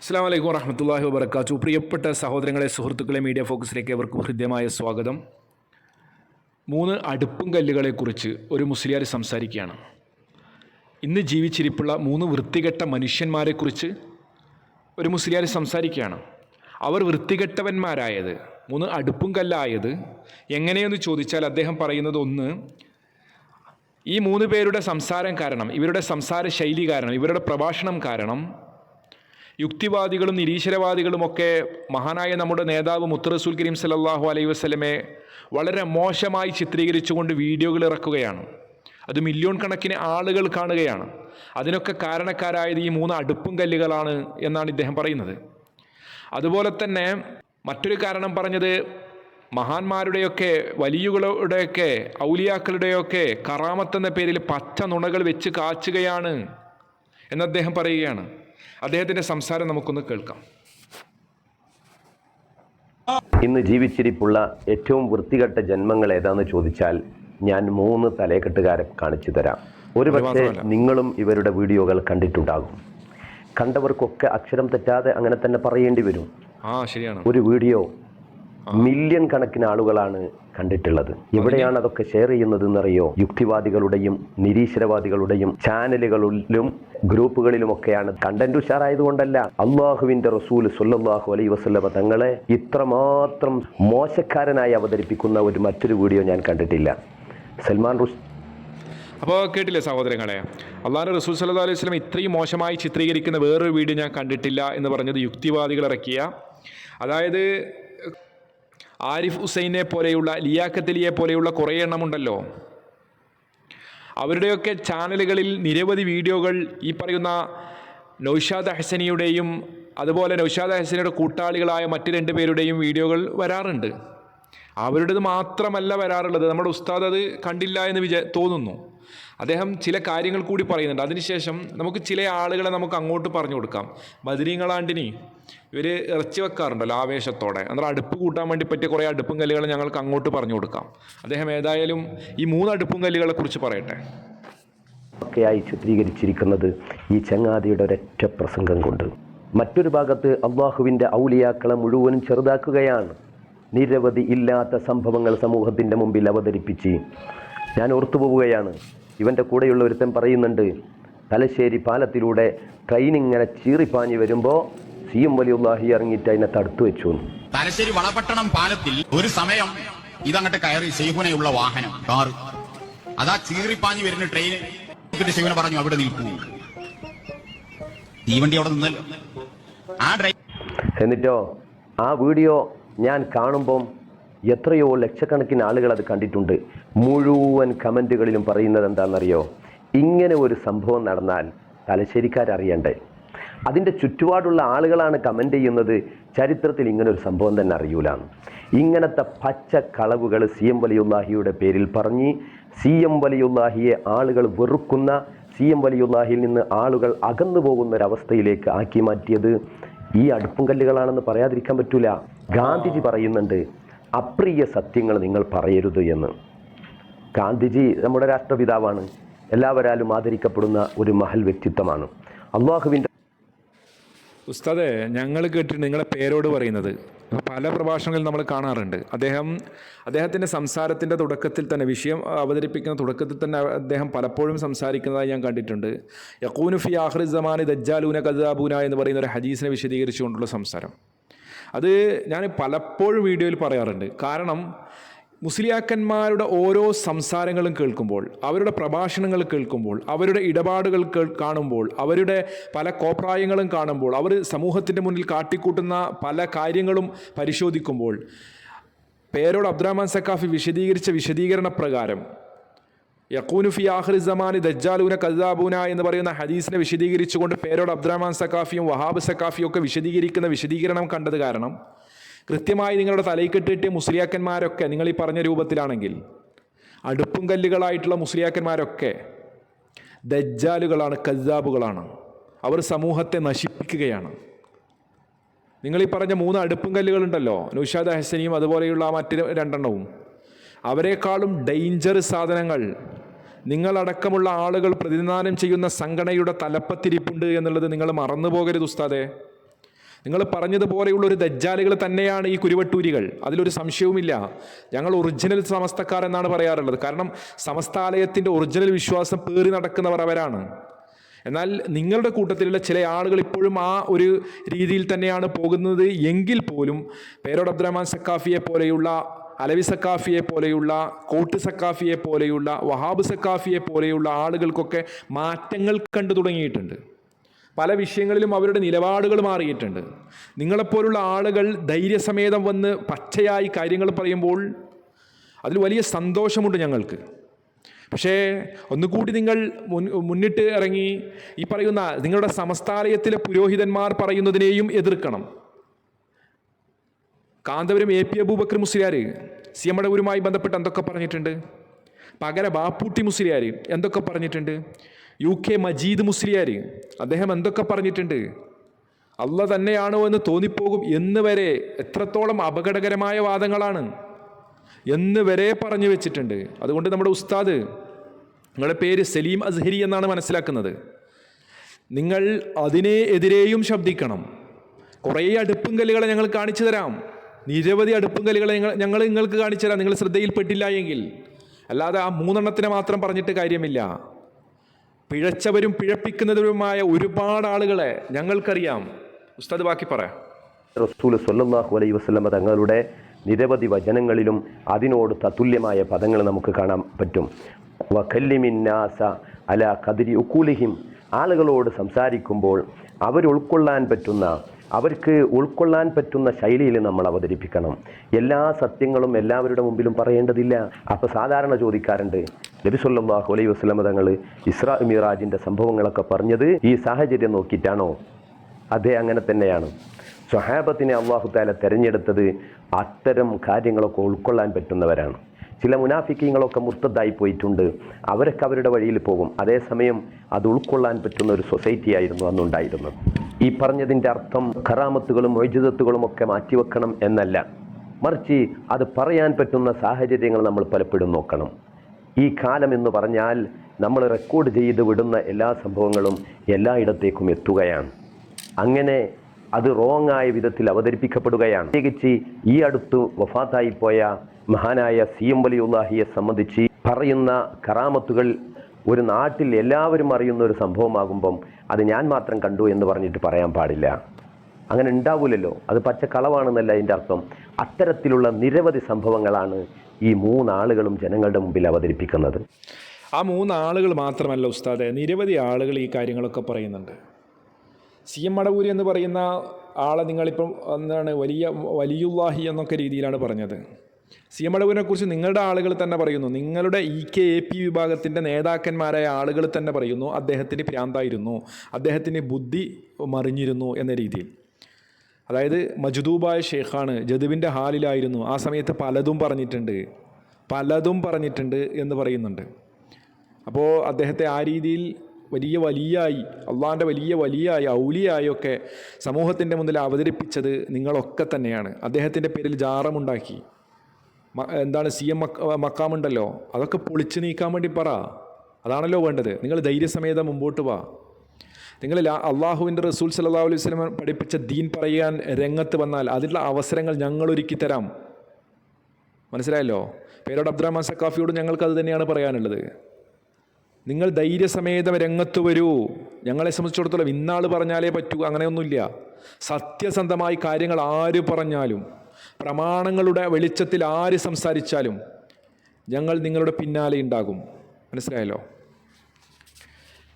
അസ്സാം വലൈക്കും വറഹമത്തല്ലാഹി വബർക്കാത്തു പ്രിയപ്പെട്ട സഹോദരങ്ങളെ സുഹൃത്തുക്കളെ മീഡിയ ഫോക്കസിലേക്ക് ഏവർക്കും ഹൃദ്യമായ സ്വാഗതം. മൂന്ന് അടുപ്പും കല്ലുകളെക്കുറിച്ച് ഒരു മുസ്ലിയാർ സംസാരിക്കുകയാണ്. ഇന്ന് ജീവിച്ചിരിപ്പുള്ള മൂന്ന് വൃത്തികെട്ട മനുഷ്യന്മാരെക്കുറിച്ച് ഒരു മുസ്ലിയാർ സംസാരിക്കുകയാണ്. അവർ വൃത്തികെട്ടവന്മാരായത് മൂന്ന് അടുപ്പും കല്ലായത് എങ്ങനെയെന്ന് ചോദിച്ചാൽ അദ്ദേഹം പറയുന്നത് ഒന്ന് ഈ മൂന്ന് പേരുടെ സംസാരം കാരണം ഇവരുടെ സംസാര ശൈലി കാരണം ഇവരുടെ പ്രഭാഷണം കാരണം യുക്തിവാദികളും നിരീശ്വരവാദികളുമൊക്കെ മഹാനായ നമ്മുടെ നേതാവ് മുത്തറസുൽ കരീം സലല്ലാഹു അലൈഹി വസ്ലമെ വളരെ മോശമായി ചിത്രീകരിച്ചുകൊണ്ട് വീഡിയോകൾ ഇറക്കുകയാണ്. അത് മില്യൺ കണക്കിന് ആളുകൾ കാണുകയാണ്. അതിനൊക്കെ കാരണക്കാരായത് ഈ മൂന്ന് അടുപ്പും കല്ലുകളാണ് എന്നാണ് ഇദ്ദേഹം പറയുന്നത്. അതുപോലെ തന്നെ മറ്റൊരു കാരണം പറഞ്ഞത് മഹാന്മാരുടെയൊക്കെ വലിയുകളുടെയൊക്കെ ഔലിയാക്കളുടെയൊക്കെ കറാമത്തെന്ന പേരിൽ പച്ച നുണകൾ വെച്ച് കാച്ചുകയാണ് എന്ന് അദ്ദേഹം പറയുകയാണ്. അദ്ദേഹത്തിന്റെ സംസാരം നമുക്കൊന്ന് കേൾക്കാം. ഇന്ന് ജീവിച്ചിരിപ്പുള്ള ഏറ്റവും വൃത്തികെട്ട ജന്മങ്ങൾ ഏതാന്ന് ചോദിച്ചാൽ ഞാൻ മൂന്ന് തലയെക്കെട്ടുകാരെ കാണിച്ചു തരാം. ഒരു പക്ഷേ നിങ്ങളും ഇവരുടെ വീഡിയോകൾ കണ്ടിട്ടുണ്ടാകും. കണ്ടവർക്കൊക്കെ അക്ഷരം തെറ്റാതെ അങ്ങനെ തന്നെ പറയേണ്ടി വരും. ഒരു വീഡിയോ മില്യൺ കണക്കിന് ആളുകളാണ് കണ്ടിട്ടുള്ളത്. എവിടെയാണ് അതൊക്കെ ഷെയർ ചെയ്യുന്നത് എന്നറിയോ യുക്തിവാദികളുടെയും നിരീശ്വരവാദികളുടെയും ചാനലുകളിലും ഗ്രൂപ്പുകളിലുമൊക്കെയാണ്. കണ്ടന്റ് ഉഷാറായതുകൊണ്ടല്ല അള്ളാഹുവിന്റെ റസൂൽ സുല്ലാഹു അലൈ വസ്ലമ തങ്ങളെ ഇത്രമാത്രം മോശക്കാരനായി അവതരിപ്പിക്കുന്ന ഒരു മറ്റൊരു വീഡിയോ ഞാൻ കണ്ടിട്ടില്ല. സൽമാൻ റുഷ് അപ്പോൾ കേട്ടില്ലേ സഹോദരങ്ങളെ? അള്ളാഹു റസൂൽ സല്ലാ അലൈഹി സ്വലം ഇത്രയും മോശമായി ചിത്രീകരിക്കുന്ന വേറൊരു വീഡിയോ ഞാൻ കണ്ടിട്ടില്ല എന്ന് പറഞ്ഞത് യുക്തിവാദികൾ ഇറക്കിയ. അതായത് ആരിഫ് ഹുസൈനെ പോലെയുള്ള ലിയാക്കത്തലിയെ പോലെയുള്ള കുറേ എണ്ണമുണ്ടല്ലോ. അവരുടെയൊക്കെ ചാനലുകളിൽ നിരവധി വീഡിയോകൾ ഈ പറയുന്ന നൗഷാദ് ഹസനിയുടെയും അതുപോലെ നൗഷാദ് ഹസനിയുടെ കൂട്ടാളികളായ മറ്റു രണ്ട് പേരുടെയും വീഡിയോകൾ വരാറുണ്ട്. അവരുടേത് മാത്രമല്ല വരാറുള്ളത്. നമ്മുടെ ഉസ്താദ് അത് കണ്ടില്ല എന്ന് വിചാ തോന്നുന്നു. അദ്ദേഹം ചില കാര്യങ്ങൾ കൂടി പറയുന്നുണ്ട്. അതിനുശേഷം നമുക്ക് ചില ആളുകളെ നമുക്ക് അങ്ങോട്ട് പറഞ്ഞു കൊടുക്കാം. ബദരീങ്ങളാണ്ടിനി ഇവർ ഇറച്ചി വെക്കാറുണ്ടല്ലോ ആവേശത്തോടെ. അന്നേരം അടുപ്പ് കൂട്ടാൻ വേണ്ടി പറ്റിയ കുറേ അടുപ്പും കല്ലുകൾ ഞങ്ങൾക്ക് അങ്ങോട്ട് പറഞ്ഞു കൊടുക്കാം. അദ്ദേഹം ഏതായാലും ഈ മൂന്ന് അടുപ്പും കല്ലുകളെ കുറിച്ച് പറയട്ടെ. ഒക്കെയായി ചിത്രീകരിച്ചിരിക്കുന്നത് ഈ ചങ്ങാതിയുടെ ഒരൊറ്റ പ്രസംഗം കൊണ്ട്. മറ്റൊരു ഭാഗത്ത് അള്ളാഹുവിന്റെ ഔലിയാക്കളെ മുഴുവനും ചെറുതാക്കുകയാണ്. നിരവധി ഇല്ലാത്ത സംഭവങ്ങൾ സമൂഹത്തിന്റെ മുമ്പിൽ അവതരിപ്പിച്ച് ഞാൻ ഓർത്തുപോവുകയാണ് ഇവന്റെ കൂടെയുള്ള ഒരുത്തൻ പറയുന്നുണ്ട് തലശ്ശേരി പാലത്തിലൂടെ ട്രെയിൻ ഇങ്ങനെ ചീറിപ്പാഞ്ഞ് വരുമ്പോൾ സി എം വലിയുള്ളാഹി ഇറങ്ങിയിട്ട് അതിനെ തടുത്തു വെച്ചു. തലശ്ശേരി വളപട്ടണം പാലത്തിൽ ഒരു സമയം ഇതങ്ങട്ട് കയറി സേഹുനയുള്ള വാഹനം കാർ അതാ ചീറിപ്പാഞ്ഞി വരുന്ന ട്രെയിൻ ശിവന പറഞ്ഞു അവിടെ നിൽക്കൂ. തീവണ്ടി അവിടെ നിന്നല്ലോ. ആ ഡ്രൈവർ എന്നിട്ടോ ആ വീഡിയോ ഞാൻ കാണുമ്പം എത്രയോ ലക്ഷക്കണക്കിന് ആളുകൾ അത് കണ്ടിട്ടുണ്ട്. മുഴുവൻ കമന്റുകളിലും പറയുന്നത് എന്താണെന്നറിയോ ഇങ്ങനെ ഒരു സംഭവം നടന്നാൽ തലശ്ശേരിക്കാരറിയണ്ടേ? അതിന്റെ ചുറ്റുപാടുള്ള ആളുകളാണ് കമന്റ് ചെയ്യുന്നത്. ചരിത്രത്തിൽ ഇങ്ങനെ ഒരു സംഭവം തന്നെ അറിയൂലാണ് ഇങ്ങനത്തെ പച്ച കളവുകൾ സി എം വലിയുല്ലാഹിയുടെ പേരിൽ പറഞ്ഞ് സി എം വലിയുല്ലാഹിയെ ആളുകൾ വെറുക്കുന്ന സി എം വലിയുല്ലാഹിയിൽ നിന്ന് ആളുകൾ അകന്നു പോകുന്ന ഒരവസ്ഥയിലേക്ക് ആക്കി മാറ്റിയത് ഈ അടുപ്പും കല്ലുകളാണെന്ന് പറയാതിരിക്കാൻ പറ്റൂല. ഗാന്ധിജി പറയുന്നുണ്ട് അപ്രിയ സത്യങ്ങൾ നിങ്ങൾ പറയരുത് എന്ന്. ഗാന്ധിജി നമ്മുടെ രാഷ്ട്രപിതാവാണ്. എല്ലാവരാലും ആദരിക്കപ്പെടുന്ന ഒരു മഹൽ വ്യക്തിത്വമാണ്. അള്ളാഹുവിന്റെ ഉസ്താദെ ഞങ്ങൾ കേട്ടിട്ടുണ്ട് നിങ്ങളെ പേരോട് പറയുന്നത്. പല പ്രഭാഷണങ്ങളിൽ നമ്മൾ കാണാറുണ്ട്. അദ്ദേഹം അദ്ദേഹത്തിന്റെ സംസാരത്തിന്റെ തുടക്കത്തിൽ തന്നെ വിഷയം അവതരിപ്പിക്കുന്ന തുടക്കത്തിൽ തന്നെ അദ്ദേഹം പലപ്പോഴും സംസാരിക്കുന്നതായി ഞാൻ കണ്ടിട്ടുണ്ട്. യക്കൂനുഫി ആഹ്റി ജമാനി ദജ്ജാലൂന കദാബൂന എന്ന് പറയുന്ന ഒരു ഹദീസിനെ വിശദീകരിച്ചുകൊണ്ടുള്ള സംസാരം. അത് ഞാൻ പലപ്പോഴും വീഡിയോയിൽ പറയാറുണ്ട്. കാരണം മുസ്ലിയാക്കന്മാരുടെ ഓരോ സംസാരങ്ങളും കേൾക്കുമ്പോൾ അവരുടെ പ്രഭാഷണങ്ങൾ കേൾക്കുമ്പോൾ അവരുടെ ഇടപാടുകൾ കേൾ കാണുമ്പോൾ അവരുടെ പല കോപ്രായങ്ങളും കാണുമ്പോൾ അവർ സമൂഹത്തിന്റെ മുന്നിൽ കാട്ടിക്കൂട്ടുന്ന പല കാര്യങ്ങളും പരിശോധിക്കുമ്പോൾ പേരോട് അബ്ദുറഹ്മാൻ സക്കാഫി വിശദീകരിച്ച വിശദീകരണ പ്രകാരം യക്കൂനു ഫി ആഖിറി സമാനി ദജ്ജാലൂന കദാബൂന എന്ന് പറയുന്ന ഹദീസിനെ വിശദീകരിച്ചുകൊണ്ട് പേരോട് അബ്ദുറഹ്മാൻ സക്കാഫിയും വഹാബ് സക്കാഫിയും ഒക്കെ വിശദീകരിക്കുന്ന വിശദീകരണം കണ്ടത് കാരണം കൃത്യമായി നിങ്ങളുടെ തലയിൽ കെട്ടിട്ട് മുസ്ലിയാക്കന്മാരൊക്കെ നിങ്ങൾ ഈ പറഞ്ഞ രൂപത്തിലാണെങ്കിൽ അടുപ്പും കല്ലുകളായിട്ടുള്ള മുസ്ലിയാക്കന്മാരൊക്കെ ദജ്ജാലുകളാണ് കദ്ദാബുകളാണ്. അവർ സമൂഹത്തെ നശിപ്പിക്കുകയാണ്. നിങ്ങൾ ഈ പറഞ്ഞ മൂന്ന് അടുപ്പും കല്ലുകളുണ്ടല്ലോ നൗഷാദ് ഹസനിയും അതുപോലെയുള്ള ആ മറ്റ് രണ്ടെണ്ണവും. അവരെക്കാളും ഡേഞ്ചർ സാധനങ്ങൾ. നിങ്ങളടക്കമുള്ള ആളുകൾ പ്രതിനിധാനം ചെയ്യുന്ന സംഘടനയുടെ തലപ്പത്തിരിപ്പുണ്ട് എന്നുള്ളത് നിങ്ങൾ മറന്നു പോകരുത് ഉസ്താദെ. നിങ്ങൾ പറഞ്ഞതുപോലെയുള്ള ഒരു ദജ്ജാലുകൾ തന്നെയാണ് ഈ കുരുവട്ടൂരികൾ. അതിലൊരു സംശയവുമില്ല. ഞങ്ങൾ ഒറിജിനൽ സമസ്തക്കാർ എന്നാണ് പറയാറുള്ളത്. കാരണം സമസ്താലയത്തിന്റെ ഒറിജിനൽ വിശ്വാസം പേറി നടക്കുന്നവർ അവരാണ്. എന്നാൽ നിങ്ങളുടെ കൂട്ടത്തിലുള്ള ചില ആളുകൾ ഇപ്പോഴും ആ ഒരു രീതിയിൽ തന്നെയാണ് പോകുന്നത്. എങ്കിൽ പോലും പേരോട് അബ്ദുറഹ്മാൻ സക്കാഫിയെ പോലെയുള്ള അലവി സക്കാഫിയെ പോലെയുള്ള കോട്ട് സക്കാഫിയെ പോലെയുള്ള വഹാബ് സക്കാഫിയെ പോലെയുള്ള ആളുകൾക്കൊക്കെ മാറ്റങ്ങൾ കണ്ടു തുടങ്ങിയിട്ടുണ്ട്. പല വിഷയങ്ങളിലും അവരുടെ നിലപാടുകൾ മാറിയിട്ടുണ്ട്. നിങ്ങളെപ്പോലുള്ള ആളുകൾ ധൈര്യസമേതം വന്ന് പച്ചയായി കാര്യങ്ങൾ പറയുമ്പോൾ അതിൽ വലിയ സന്തോഷമുണ്ട് ഞങ്ങൾക്ക്. പക്ഷേ ഒന്നുകൂടി നിങ്ങൾ മുന്നിട്ട് ഇറങ്ങി ഈ പറയുന്ന നിങ്ങളുടെ സമസ്താലയത്തിലെ പുരോഹിതന്മാർ പറയുന്നതിനെയും എതിർക്കണം. Kanthapuram A P Abubakar Musliyar C M അടവൂരുമായി ബന്ധപ്പെട്ട് എന്തൊക്കെ പറഞ്ഞിട്ടുണ്ട്? പകര ബാപ്പൂട്ടി മുസ്ലിയാർ എന്തൊക്കെ പറഞ്ഞിട്ടുണ്ട്? യു കെ മജീദ് മുസ്ലിയാർ അദ്ദേഹം എന്തൊക്കെ പറഞ്ഞിട്ടുണ്ട്? അല്ല തന്നെയാണോ എന്ന് തോന്നിപ്പോകും എന്ന് വരെ എത്രത്തോളം അപകടകരമായ വാദങ്ങളാണ്. എന്ന് വരെ പറഞ്ഞു വെച്ചിട്ടുണ്ട്. അതുകൊണ്ട് നമ്മുടെ ഉസ്താദ് നിങ്ങളുടെ പേര് സലീം അസ്ഹരി എന്നാണ് മനസ്സിലാക്കുന്നത്. നിങ്ങൾ അതിനെ എതിരെയും ശബ്ദിക്കണം. കുറേ അടുപ്പും കല്ലുകളെ ഞങ്ങൾ കാണിച്ചു തരാം. നിരവധി അടുപ്പും കല്ലുകളെ ഞങ്ങൾ ഞങ്ങൾ നിങ്ങൾക്ക് കാണിച്ചു തരാം. നിങ്ങൾ ശ്രദ്ധയിൽപ്പെട്ടില്ല എങ്കിൽ. അല്ലാതെ ആ മൂന്നെണ്ണത്തിനെ മാത്രം പറഞ്ഞിട്ട് കാര്യമില്ല. പിഴച്ചവരും പിഴപ്പിക്കുന്നവരുമായ ഒരുപാട് ആളുകളെ ഞങ്ങൾക്കറിയാം. ഉസ്താദ് ബാക്കി പറയാം റസൂൽ സല്ലാഹു അലൈ വസ്ലമ തങ്ങളുടെ നിരവധി വചനങ്ങളിലും അതിനോട് തത്തുല്യമായ പദങ്ങൾ നമുക്ക് കാണാൻ പറ്റും. വഖല്ലിമിന്നാസ അല കതിരി ഉക്കൂലിഹിം ആളുകളോട് സംസാരിക്കുമ്പോൾ അവർ ഉൾക്കൊള്ളാൻ പറ്റുന്ന അവർക്ക് ഉൾക്കൊള്ളാൻ പറ്റുന്ന ശൈലിയിൽ നമ്മൾ അവതരിപ്പിക്കണം. എല്ലാ സത്യങ്ങളും എല്ലാവരുടെ മുമ്പിലും പറയേണ്ടതില്ല. അപ്പോൾ സാധാരണ ചോദിക്കാറുണ്ട് നബി സല്ലല്ലാഹു അലൈഹി വസല്ലമ തങ്ങൾ ഇസ്രാ മിറാജിന്റെ സംഭവങ്ങളൊക്കെ പറഞ്ഞത് ഈ സാഹചര്യം നോക്കിയിട്ടാണോ? അതെ അങ്ങനെ തന്നെയാണ്. സ്വഹാബത്തിനെ അള്ളാഹു താല തിരഞ്ഞെടുത്തത് അത്തരം കാര്യങ്ങളൊക്കെ ഉൾക്കൊള്ളാൻ പറ്റുന്നവരാണ്. ചില മുനാഫിക്കങ്ങളൊക്കെ മുർത്തതായി പോയിട്ടുണ്ട്. അവരൊക്കെ അവരുടെ വഴിയിൽ പോകും. അതേസമയം അത് ഉൾക്കൊള്ളാൻ പറ്റുന്ന ഒരു സൊസൈറ്റി ആയിരുന്നു അന്നുണ്ടായിരുന്നത്. ഈ പറഞ്ഞതിന്റെ അർത്ഥം ഖറാമത്തുകളും വൈദ്യുതത്തുകളും ഒക്കെ മാറ്റിവെക്കണം എന്നല്ല. മറിച്ച് അത് പറയാൻ പറ്റുന്ന സാഹചര്യങ്ങൾ നമ്മൾ പലപ്പോഴും നോക്കണം. ഈ കാലം എന്ന് പറഞ്ഞാൽ നമ്മൾ റെക്കോർഡ് ചെയ്ത് വിടുന്ന എല്ലാ സംഭവങ്ങളും എല്ലായിടത്തേക്കും എത്തുകയാണ്. അങ്ങനെ അത് റോങ് ആയ വിധത്തിൽ അവതരിപ്പിക്കപ്പെടുകയാണ്. പ്രത്യേകിച്ച് ഈ അടുത്ത് വഫാത്തായിപ്പോയ മഹാനായ സി എം വലിയുല്ലാഹിയെ സംബന്ധിച്ച് പറയുന്ന കറാമത്തുകൾ ഒരു നാട്ടിൽ എല്ലാവരും അറിയുന്ന ഒരു സംഭവമാകുമ്പം അത് ഞാൻ മാത്രം കണ്ടു എന്ന് പറഞ്ഞിട്ട് പറയാൻ പാടില്ല. അങ്ങനെ ഉണ്ടാവില്ലല്ലോ അത് പച്ച കളവാണെന്നല്ല അതിന്റെ അർത്ഥം. അത്തരത്തിലുള്ള നിരവധി സംഭവങ്ങളാണ് ഈ മൂന്നാളുകളും ജനങ്ങളുടെ മുമ്പിൽ അവതരിപ്പിക്കുന്നത്? ആ മൂന്നാളുകൾ മാത്രമല്ല ഉസ്താദെ നിരവധി ആളുകൾ ഈ കാര്യങ്ങളൊക്കെ പറയുന്നുണ്ട്. സി എം മടവൂരി എന്ന് പറയുന്ന ആളെ നിങ്ങളിപ്പം എന്താണ് വലിയ വലിയുല്ലാഹി എന്നൊക്കെ രീതിയിലാണ് പറഞ്ഞത്. സി എം മടവൂരിനെ കുറിച്ച് നിങ്ങളുടെ ആളുകൾ തന്നെ പറയുന്നു. നിങ്ങളുടെ ഇ കെ എ പി വിഭാഗത്തിന്റെ നേതാക്കന്മാരായ ആളുകൾ തന്നെ പറയുന്നു. അദ്ദേഹത്തിന് ഭ്രാന്തായിരുന്നു. അദ്ദേഹത്തിന് ബുദ്ധി മറിഞ്ഞിരുന്നു എന്ന രീതിയിൽ. അതായത് മജുദൂബായ ഷെയ്ഖാണ് ജദുവിന്റെ ഹാലിലായിരുന്നു. ആ സമയത്ത് പലതും പറഞ്ഞിട്ടുണ്ട്. പലതും പറഞ്ഞിട്ടുണ്ട് എന്ന് പറയുന്നുണ്ട്. അപ്പോൾ അദ്ദേഹത്തെ ആ രീതിയിൽ വലിയ വലിയായി അള്ളാഹിന്റെ വലിയ വലിയായി ഔലിയായി ഒക്കെ സമൂഹത്തിന്റെ മുന്നിൽ അവതരിപ്പിച്ചത് നിങ്ങളൊക്കെ തന്നെയാണ്. അദ്ദേഹത്തിന്റെ പേരിൽ ജാറമുണ്ടാക്കി. എന്താണ് സി എം മക്കാമുണ്ടല്ലോ. അതൊക്കെ പൊളിച്ചു നീക്കാൻ വേണ്ടി പറ. അതാണല്ലോ വേണ്ടത്. നിങ്ങൾ ധൈര്യസമേതം മുമ്പോട്ട് വാ. നിങ്ങൾ അള്ളാഹുവിന്റെ റസൂൽ സല്ലാ അലൈഹി വസല്ലം പഠിപ്പിച്ച ദീൻ പറയാൻ രംഗത്ത് വന്നാൽ അതിനുള്ള അവസരങ്ങൾ ഞങ്ങൾ ഒരുക്കി തരാം. മനസ്സിലായല്ലോ? പേരോട് അബ്ദുറഹ്മാൻ സക്കാഫിയോട് ഞങ്ങൾക്ക് അത് തന്നെയാണ് പറയാനുള്ളത്. നിങ്ങൾ ധൈര്യസമേതം രംഗത്ത് വരൂ. ഞങ്ങളെ സംബന്ധിച്ചിടത്തോളം ഇന്നാൾ പറഞ്ഞാലേ പറ്റൂ അങ്ങനെയൊന്നുമില്ല. സത്യസന്ധമായി കാര്യങ്ങൾ ആര് പറഞ്ഞാലും പ്രമാണങ്ങളുടെ വെളിച്ചത്തിൽ ആര് സംസാരിച്ചാലും ഞങ്ങൾ നിങ്ങളുടെ പിന്നാലെ ഉണ്ടാകും. മനസ്സിലായല്ലോ?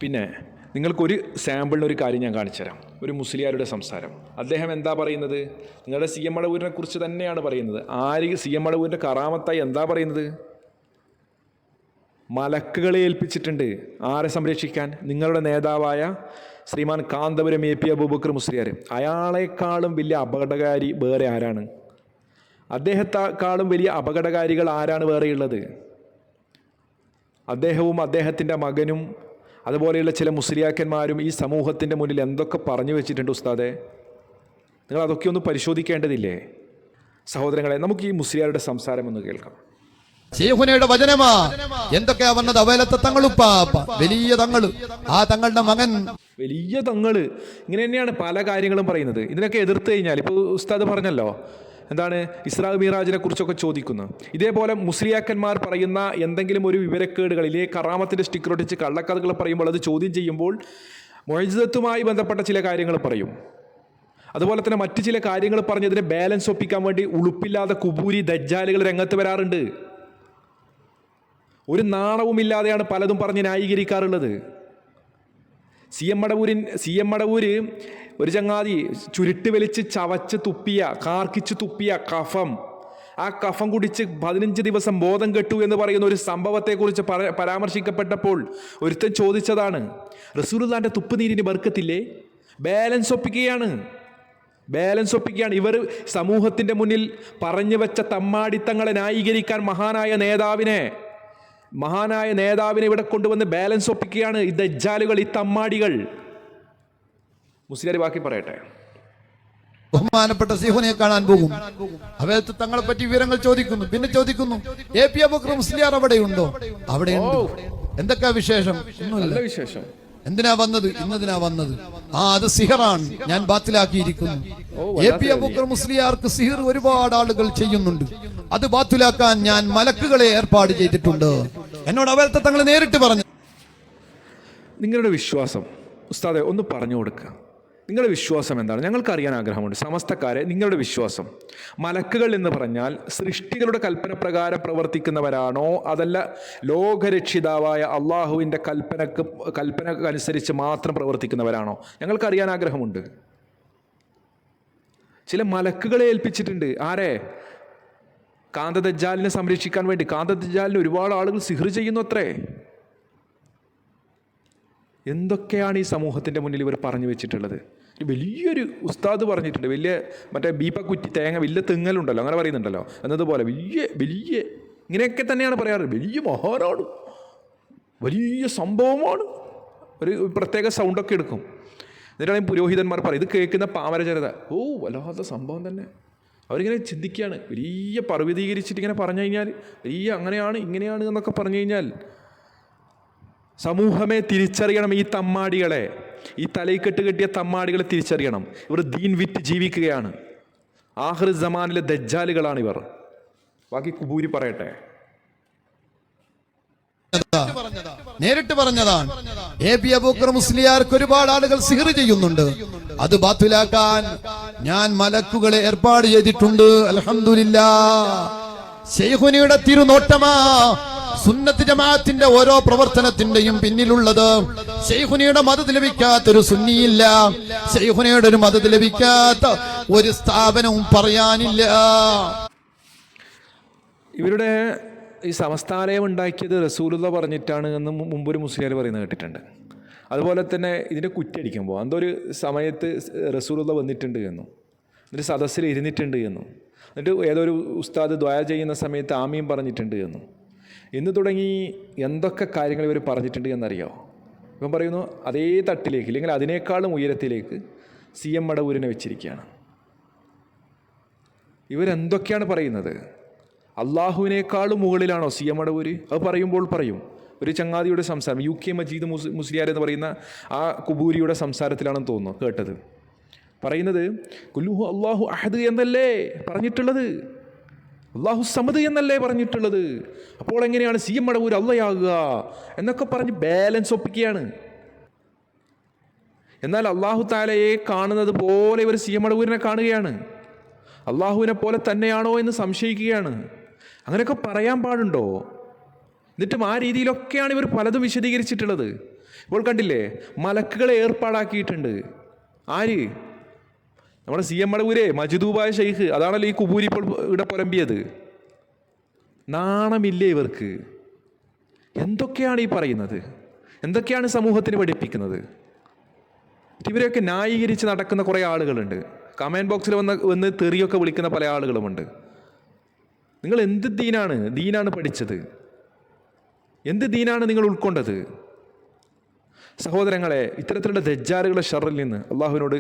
പിന്നെ നിങ്ങൾക്കൊരു സാമ്പിളിന് ഒരു കാര്യം ഞാൻ കാണിച്ചു തരാം ഒരു മുസ്ലിയാരുടെ സംസാരം. അദ്ദേഹം എന്താ പറയുന്നത്? നിങ്ങളുടെ സി എം അടവൂരിനെ കുറിച്ച് തന്നെയാണ് പറയുന്നത്. ആര് സി എം അടവൂരിന്റെ കറാമത്തായി എന്താ പറയുന്നത്? മലക്കുകളെ ഏൽപ്പിച്ചിട്ടുണ്ട്. ആരെ സംരക്ഷിക്കാൻ? നിങ്ങളുടെ നേതാവായ ശ്രീമാൻ കാന്തപുരം എ പി അബൂബക്കർ മുസ്ലിയാർ അയാളെക്കാളും വലിയ അപകടകാരി വേറെ ആരാണ്? അദ്ദേഹത്തെക്കാളും വലിയ അപകടകാരികൾ ആരാണ് വേറെയുള്ളത്? അദ്ദേഹവും അദ്ദേഹത്തിന്റെ മകനും അതുപോലെയുള്ള ചില മുസ്ലിയാക്കന്മാരും ഈ സമൂഹത്തിന്റെ മുന്നിൽ എന്തൊക്കെ പറഞ്ഞു വെച്ചിട്ടുണ്ട് ഉസ്താദെ? നിങ്ങൾ അതൊക്കെ ഒന്ന് പരിശോധിക്കേണ്ടതില്ലേ? സഹോദരങ്ങളെ നമുക്ക് ഈ മുസ്ലിയാരുടെ സംസാരം ഒന്ന് കേൾക്കാം. ശേഹുനയുടെ വചനമാ. എന്തൊക്കെയാ വന്നത്? അവലത്തെ തങ്ങളുപ്പാപ്പ വലിയ തങ്ങൾ ആ തങ്ങളുടെ മകൻ. വലിയ തങ്ങൾ ഇങ്ങനെ തന്നെയാണ് പല കാര്യങ്ങളും പറയുന്നത്. ഇതിനൊക്കെ എതിർത്ത് കഴിഞ്ഞാൽ ഇപ്പോൾ ഉസ്താദ് പറഞ്ഞല്ലോ എന്താണ്? ഇസ്രാ മീറാജിനെ കുറിച്ചൊക്കെ ചോദിക്കുന്നു. ഇതേപോലെ മുസ്ലിയാക്കന്മാർ പറയുന്ന എന്തെങ്കിലും ഒരു വിവരക്കേടുകളിലെ കറാമത്തിന്റെ സ്റ്റിക്കർ ഒട്ടിച്ച് കള്ളക്കഥകൾ പറയുമ്പോൾ അത് ചോദ്യം ചെയ്യുമ്പോൾ മൊഴിജിതത്വമായി ബന്ധപ്പെട്ട ചില കാര്യങ്ങൾ പറയും. അതുപോലെ തന്നെ മറ്റു ചില കാര്യങ്ങൾ പറഞ്ഞതിനെ ബാലൻസ് ഒപ്പിക്കാൻ വേണ്ടി ഉളുപ്പില്ലാതെ കുബൂരി ദജ്ജാലുകൾ രംഗത്ത് വരാറുണ്ട്. ഒരു നാണവുമില്ലാതെയാണ് പലതും പറഞ്ഞ് ന്യായീകരിക്കാറുള്ളത്. സി എം മടവൂരിൻ സി എം മടവൂര് ഒരു ചങ്ങാതി ചുരുട്ട് വലിച്ച് ചവച്ച് തുപ്പിയ കാർക്കിച്ച് തുപ്പിയ കഫം. ആ കഫം കുടിച്ച് പതിനഞ്ച് ദിവസം ബോധം കെട്ടു എന്ന് പറയുന്ന ഒരു സംഭവത്തെക്കുറിച്ച് പര പരാമർശിക്കപ്പെട്ടപ്പോൾ ഒരുത്തൻ ചോദിച്ചതാണ് റസൂലുദാന്റെ തുപ്പുനീരിന് ബർക്കത്തില്ലേ ബാലൻസ് ഒപ്പിക്കുകയാണ്. ബാലൻസ് ഒപ്പിക്കുകയാണ്. ഇവർ സമൂഹത്തിന്റെ മുന്നിൽ പറഞ്ഞു വെച്ച തമ്മാടിത്തങ്ങളെ ന്യായീകരിക്കാൻ മഹാനായ നേതാവിനെ മഹാനായ നേതാവിനെ ഇവിടെ കൊണ്ടുവന്ന് ബാലൻസ് ഒപ്പിക്കുകയാണ്. ഈ ദജ്ജാലുകൾ ഈ തമ്മാടികൾ മുസ്ലിയാർ ബാക്കി പറയട്ടെ. ബഹുമാനപ്പെട്ട സിഹുനെ കാണാൻ പോകും. അവയത്ത് തങ്ങളെ പറ്റി വിവരങ്ങൾ ചോദിക്കുന്നു. പിന്നെ ചോദിക്കുന്നു എ പി അബുക്കർ മുസ്ലിയാർ അവിടെയുണ്ടോ? അവിടെയുണ്ട്. എന്തൊക്കെയാ വിശേഷം? ഒന്നുമില്ല. വിശേഷം. എന്തിനാ വന്നത്? ഇന്നതിനാ വന്നത്. ആ അത് സിഹറാണ്. ഞാൻ ബാത്തിലാക്കിയിരിക്കുന്നു. എ പി അബുക്കർ മുസ്ലിയാർക്ക് സിഹിർ ഒരുപാട് ആളുകൾ ചെയ്യുന്നുണ്ട്. അത് ബാത്തിലാക്കാൻ ഞാൻ മലക്കുകളെ ഏർപ്പാട് ചെയ്തിട്ടുണ്ട്. എന്നോട് അവരത്തെ തങ്ങൾ നേരിട്ട് പറഞ്ഞു. നിങ്ങളുടെ വിശ്വാസം ഉസ്താദെ ഒന്ന് പറഞ്ഞു കൊടുക്കുക നിങ്ങളുടെ വിശ്വാസം എന്താണ്? ഞങ്ങൾക്ക് അറിയാൻ ആഗ്രഹമുണ്ട്. സമസ്തക്കാരെ നിങ്ങളുടെ വിശ്വാസം. മലക്കുകൾ എന്ന് പറഞ്ഞാൽ സൃഷ്ടികളുടെ കൽപ്പന പ്രകാരം പ്രവർത്തിക്കുന്നവരാണോ? അതല്ല ലോകരക്ഷിതാവായ അള്ളാഹുവിന്റെ കൽപ്പനക്ക് കൽപ്പന അനുസരിച്ച് മാത്രം പ്രവർത്തിക്കുന്നവരാണോ? ഞങ്ങൾക്ക് അറിയാൻ ആഗ്രഹമുണ്ട്. ചില മലക്കുകളെ ഏൽപ്പിച്ചിട്ടുണ്ട്. ആരെ? കാന്തദജ്ജാലിനെ സംരക്ഷിക്കാൻ വേണ്ടി. കാന്തദജ്ജാലിന് ഒരുപാട് ആളുകൾ സിഹർ ചെയ്യുന്നു അത്രേ. എന്തൊക്കെയാണ് ഈ സമൂഹത്തിന്റെ മുന്നിൽ ഇവർ പറഞ്ഞു വെച്ചിട്ടുള്ളത്? വലിയൊരു ഉസ്താദ് പറഞ്ഞിട്ടുണ്ട്. വലിയ മറ്റേ ബീപ്പക്കുറ്റി തേങ്ങ വലിയ തെങ്ങലുണ്ടല്ലോ. അങ്ങനെ പറയുന്നുണ്ടല്ലോ. എന്നതുപോലെ വലിയ വലിയ ഇങ്ങനെയൊക്കെ തന്നെയാണ് പറയാറ്. വലിയ മഹാനാണ് വലിയ സംഭവമാണ്. ഒരു പ്രത്യേക സൗണ്ടൊക്കെ എടുക്കും. എന്നിട്ടാണ് പുരോഹിതന്മാർ പറയും ഇത് കേൾക്കുന്ന പാമരചരത. ഓ വല്ലാത്ത സംഭവം തന്നെ. അവരിങ്ങനെ ചിന്തിക്കുകയാണ്. വലിയ പർവതീകരിച്ചിട്ട് ഇങ്ങനെ പറഞ്ഞു കഴിഞ്ഞാൽ വലിയ അങ്ങനെയാണ് ഇങ്ങനെയാണ് എന്നൊക്കെ പറഞ്ഞു കഴിഞ്ഞാൽ സമൂഹമേ തിരിച്ചറിയണം ഈ തമ്മാടികളെ. ഈ തലയിക്കെട്ട് കെട്ടിയ തമ്മാടികളെ തിരിച്ചറിയണം. ഇവർ ദീൻ വിറ്റ് ജീവിക്കുകയാണ്. ആഹ്ർ ജമാനിലെ ദജ്ജാലുകളാണ് ഇവർ ബാക്കി കുബൂരി പറയട്ടെ. നേരിട്ട് പറഞ്ഞതാണ്. എ പി അബൂക്കർ മുസ്ലിയാർക്ക് ഒരുപാട് ആളുകൾ സിഹർ ചെയ്യുന്നുണ്ട്. അത് ബാത്തിലാക്കാൻ ഞാൻ മലക്കുകളെ ഏർപ്പാട് ചെയ്തിട്ടുണ്ട്. അലഹമില്ല ശൈഖുനിയുടെ തിരുനോട്ടമാ. സുന്നത്ത് ജമാഅത്തിന്റെ ഓരോ പ്രവർത്തനത്തിന്റെയും പിന്നിലുള്ളത്. ശൈഖുനിയുടെ മതത് ലഭിക്കാത്തൊരു സുന്നിയില്ല. ഷെയ്ഖുനിയുടെ ഒരു മതത് ലഭിക്കാത്ത ഒരു സ്ഥാപനവും പറയാനില്ല. ഇവരുടെ ഈ സമസ്ഥാലയം ഉണ്ടാക്കിയത് റസൂലുള്ള പറഞ്ഞിട്ടാണ് എന്ന് മുമ്പൊരു മുസ്ലിം പറയുന്നത് കേട്ടിട്ടുണ്ട്. അതുപോലെ തന്നെ ഇതിന്റെ കുറ്റടിക്കുമ്പോൾ എന്തൊരു സമയത്ത് റസൂലുള്ള വന്നിട്ടുണ്ട് എന്നും എന്നിട്ട് സദസ്സിൽ ഇരുന്നിട്ടുണ്ട് എന്നും എന്നിട്ട് ഏതൊരു ഉസ്താദ് ദ്വയ ചെയ്യുന്ന സമയത്ത് ആമിയും പറഞ്ഞിട്ടുണ്ട് എന്നും എന്ന് തുടങ്ങി എന്തൊക്കെ കാര്യങ്ങൾ ഇവർ പറഞ്ഞിട്ടുണ്ട് എന്നറിയാമോ ഇവൻ പറയുന്നു അതേ തട്ടിലേക്ക് ഇല്ലെങ്കിൽ അതിനേക്കാളും ഉയരത്തിലേക്ക് സി എം മടവൂരിനെ വെച്ചിരിക്കുകയാണ്. ഇവരെന്തൊക്കെയാണ് പറയുന്നത്? അള്ളാഹുവിനേക്കാളും മുകളിലാണോ സി എം മടവൂര്? അത് പറയുമ്പോൾ പറയും. ഒരു ചങ്ങാതിയുടെ സംസാരം യു കെ മജീദ് മുസ് മുസ്ലിയാർ എന്ന് പറയുന്ന ആ കുബൂരിയുടെ സംസാരത്തിലാണെന്ന് തോന്നുന്നു കേട്ടത്. പറയുന്നത് കുല്ലുഹു അള്ളാഹു അഹദ് എന്നല്ലേ പറഞ്ഞിട്ടുള്ളത്? അള്ളാഹു സമത് എന്നല്ലേ പറഞ്ഞിട്ടുള്ളത്? അപ്പോൾ എങ്ങനെയാണ് സി എം അടവൂർ അള്ളയാകുക എന്നൊക്കെ പറഞ്ഞ് ബാലൻസ് ഒപ്പിക്കുകയാണ്. എന്നാൽ അള്ളാഹു താലയെ കാണുന്നത് പോലെ ഇവർ സി എം അടവൂരിനെ കാണുകയാണ്. അള്ളാഹുവിനെ പോലെ തന്നെയാണോ എന്ന് സംശയിക്കുകയാണ്. അങ്ങനെയൊക്കെ പറയാൻ പാടുണ്ടോ? എന്നിട്ടും ആ രീതിയിലൊക്കെയാണ് ഇവർ പലതും വിശദീകരിച്ചിട്ടുള്ളത്. ഇപ്പോൾ കണ്ടില്ലേ? മലക്കുകളെ ഏർപ്പാടാക്കിയിട്ടുണ്ട്. ആര്? നമ്മുടെ സി എം മടവൂരേ മജിദൂബായ ഷെയ്ഖ് അതാണല്ലോ ഈ കുബൂരി ഇപ്പോൾ ഇവിടെ പുരമ്പിയത്. നാണമില്ലേ ഇവർക്ക്? എന്തൊക്കെയാണ് ഈ പറയുന്നത്? എന്തൊക്കെയാണ് സമൂഹത്തിന് പഠിപ്പിക്കുന്നത്? ഇവരെയൊക്കെ ന്യായീകരിച്ച് നടക്കുന്ന കുറേ ആളുകളുണ്ട്. കമന്റ് ബോക്സിൽ വന്ന് വന്ന് തെറിയൊക്കെ വിളിക്കുന്ന പല ആളുകളുമുണ്ട്. നിങ്ങൾ എന്ത് ദീനാണ്? ദീനാണ് പഠിച്ചത്. എന്ത് ദീനാണ് നിങ്ങൾ ഉൾക്കൊണ്ടത്? സഹോദരങ്ങളെ ഇത്തരത്തിലുള്ള ദജ്ജാലുകളുടെ ഷറിൽ നിന്ന് അള്ളാഹുവിനോട്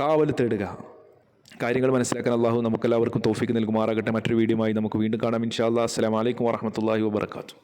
കാവൽ തേടുക. കാര്യങ്ങൾ മനസ്സിലാക്കാൻ അള്ളാഹു നമുക്കെല്ലാവർക്കും തോഫിക്ക് നൽകുമാറാകട്ടെ. മറ്റൊരു വീഡിയോയുമായി നമുക്ക് വീണ്ടും കാണാം. ഇൻഷാ അല്ലാ അസ്സലാമു അലൈക്കും വറഹമത്തല്ലാഹി വബർക്കാത്തു